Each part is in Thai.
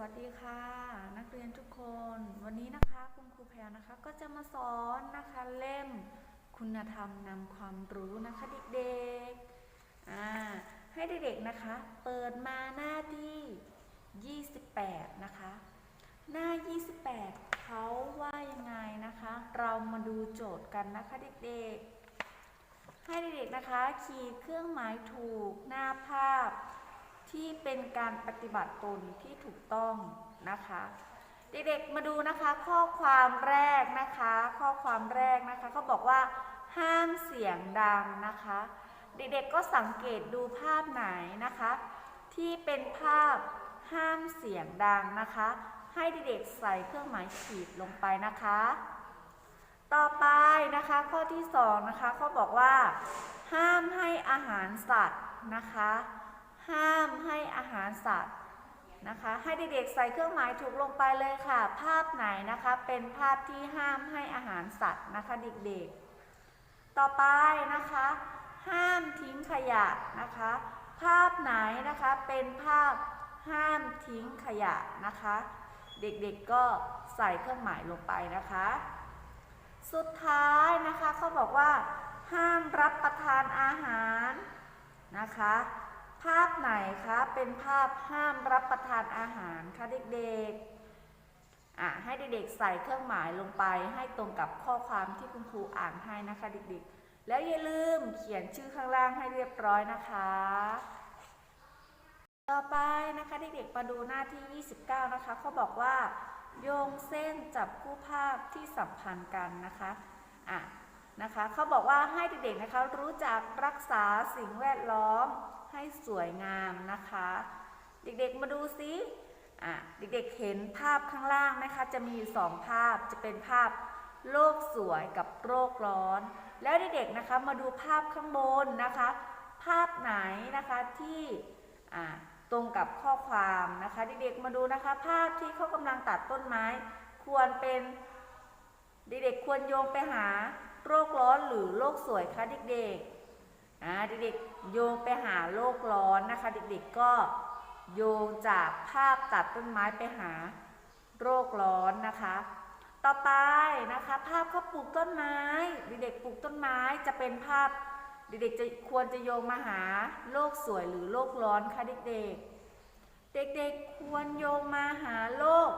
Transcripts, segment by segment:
วัสดีค่ะ นักเรียนทุกคน วันนี้นะคะคุณครูแพรนะคะก็จะมาสอนนะคะเล่มคุณธรรมนำความรู้นะคะเด็กๆอ่าให้เด็กๆนะคะ เปิดมาหน้าที่ 28 นะคะ หน้า 28เขาว่ายังไงนะคะ เรามาดูโจทย์กันนะคะเด็กๆ ให้เด็กๆนะคะ ขีดเครื่องหมายถูกหน้าภาพ ที่เป็นการปฏิบัติตนที่ถูกต้องนะคะ เด็กๆมาดูนะคะข้อความแรกนะคะ ข้อความแรกนะคะเขาบอกว่า ห้ามเสียงดังนะคะ เด็กๆก็สังเกตดูภาพไหนนะคะ ที่เป็นภาพห้ามเสียงดังนะคะ ให้เด็กๆใส่เครื่องหมายขีดลงไปนะคะ ต่อไปนะคะข้อที่สองนะคะเขาบอกว่า ห้ามให้อาหารสัตว์นะคะ ห้ามให้อาหารสัตว์นะคะ ให้เด็กๆใส่เครื่องหมายถูกลงไปเลยค่ะ ภาพไหนนะคะเป็นภาพที่ห้ามให้อาหารสัตว์นะคะเด็กๆ ต่อไปนะคะ ห้ามทิ้งขยะนะคะ ภาพไหนนะคะเป็นภาพห้ามทิ้งขยะนะคะ เด็กๆก็ใส่เครื่องหมายลงไปนะคะ สุดท้ายนะคะเขาบอกว่า ห้ามรับประทานอาหารนะคะ ภาพไหนคะเป็นภาพห้ามรับประทานอาหารคะเด็กๆอะให้เด็กๆใส่เครื่องหมายลงไป ให้ตรงกับข้อความที่คุณครูอ่านให้นะคะเด็กๆ แล้วอย่าลืมเขียนชื่อข้างล่างให้เรียบร้อยนะคะ ต่อไปนะคะเด็กๆมาดูหน้าที่ 29 นะคะเขาบอกว่า โยงเส้นจับคู่ภาพที่สัมพันธ์กันนะคะอะนะคะเขาบอกว่าให้เด็กๆนะคะรู้จักรักษาสิ่งแวดล้อม ให้สวยงามนะคะ เด็กๆมาดูซิอะเด็กๆเห็นภาพข้างล่างไหมคะ จะมีอยู่สองภาพจะเป็นภาพโลกสวยกับโรคร้อน แล้วเด็กๆนะคะมาดูภาพข้างบนนะคะ ภาพไหนนะคะที่อ่าตรงกับข้อความนะคะ เด็กๆมาดูนะคะ ภาพที่เขากำลังตัดต้นไม้ ควรเป็นเด็กๆควรโยงไปหาโรคร้อนหรือโรคสวยคะเด็กๆ อ่าเด็กๆโยงไปหาโรคร้อนนะคะ เด็กๆก็โยงจากภาพตัดต้นไม้ไปหาโรคร้อนนะคะ ต่อไปนะคะ ภาพเขาปลูกต้นไม้ เด็กๆปลูกต้นไม้จะเป็นภาพ เด็กๆจะควรจะโยงมาหาโลกสวยหรือโลกร้อนคะเด็กๆ เด็กๆควรโยงมาหาโลก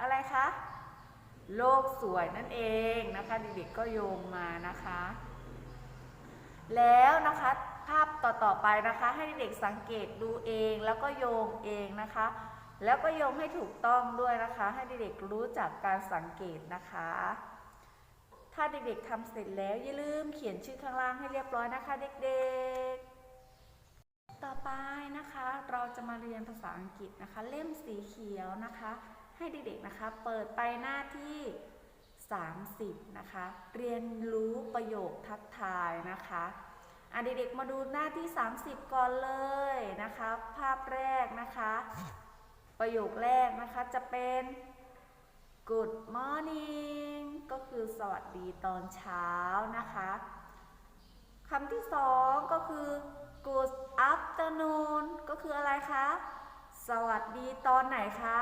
อะไรคะโลกสวยนั่นเองนะคะ เด็กๆก็โยงมานะคะ แล้วนะคะภาพต่อๆไปนะคะ ให้เด็กสังเกตดูเองแล้วก็โยงเองนะคะ แล้วก็โยงให้ถูกต้องด้วยนะคะ ให้เด็กรู้จักการสังเกตนะคะ ถ้าเด็กๆทำเสร็จแล้วอย่าลืมเขียนชื่อข้างล่างให้เรียบร้อยนะคะ เด็กๆ ต่อไปนะคะ เราจะมาเรียนภาษาอังกฤษนะคะ เล่มสีเขียวนะคะ ให้เด็กๆนะคะ เปิดไปหน้าที่ 30 นะคะ เรียนรู้ประโยคทักทายนะคะอะเด็กๆมาดูหน้าที่ 30 ก่อนเลยนะคะ ภาพแรกนะคะ ประโยคแรกนะคะจะเป็น Good morning ก็คือสวัสดีตอนเช้านะคะคำที่สองก็คือ Good afternoon ก็คืออะไรคะ สวัสดีตอนไหนคะ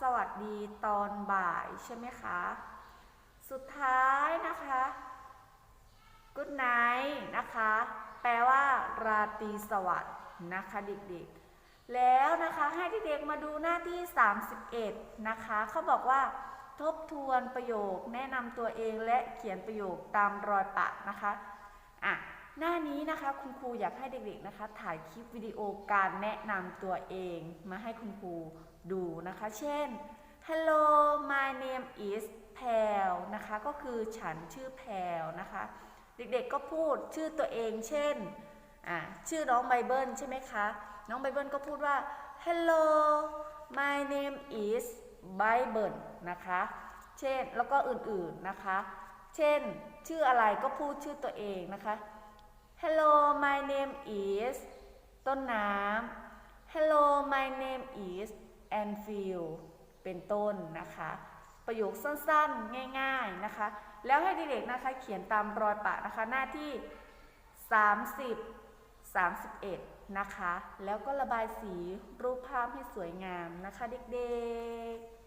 สวัสดีตอนบ่ายใช่ไหมคะ สุดท้ายนะคะ Good night นะคะ แปลว่า ราตรีสวัสดิ์นะคะเด็กๆ แล้วนะคะให้เด็กๆมาดูหน้าที่ 31 นะคะเขาบอกว่าทบทวนประโยคแนะนำตัวเองและเขียนประโยคตามรอยปะนะคะอะหน้านี้นะคะคุณครูอยากให้เด็กๆนะคะ ถ่ายคลิปวิดีโอการแนะนำตัวเองมาให้คุณครูดูนะคะ เช่น Hello my name is Pal นะคะก็คือฉันชื่อแพลนะคะ เด็กๆก็พูดชื่อตัวเองเช่นชื่อน้องไบเบิลใช่ไหมคะ น้องไบเบิลก็พูดว่า Hello my name is Bible นะคะ เช่น แล้วก็อื่นๆนะคะ เช่น ชื่ออะไรก็พูดชื่อตัวเองนะคะ Hello my name is ต้นน้ำ Hello my name is Anfield เป็นต้นนะคะ ประโยคสั้นๆ ง่ายๆนะคะ แล้วให้เด็กๆนะคะเขียนตามรอยปะนะคะหน้าที่ 30 31 นะคะ แล้วก็ระบายสีรูปภาพให้สวยงามนะคะเด็กๆ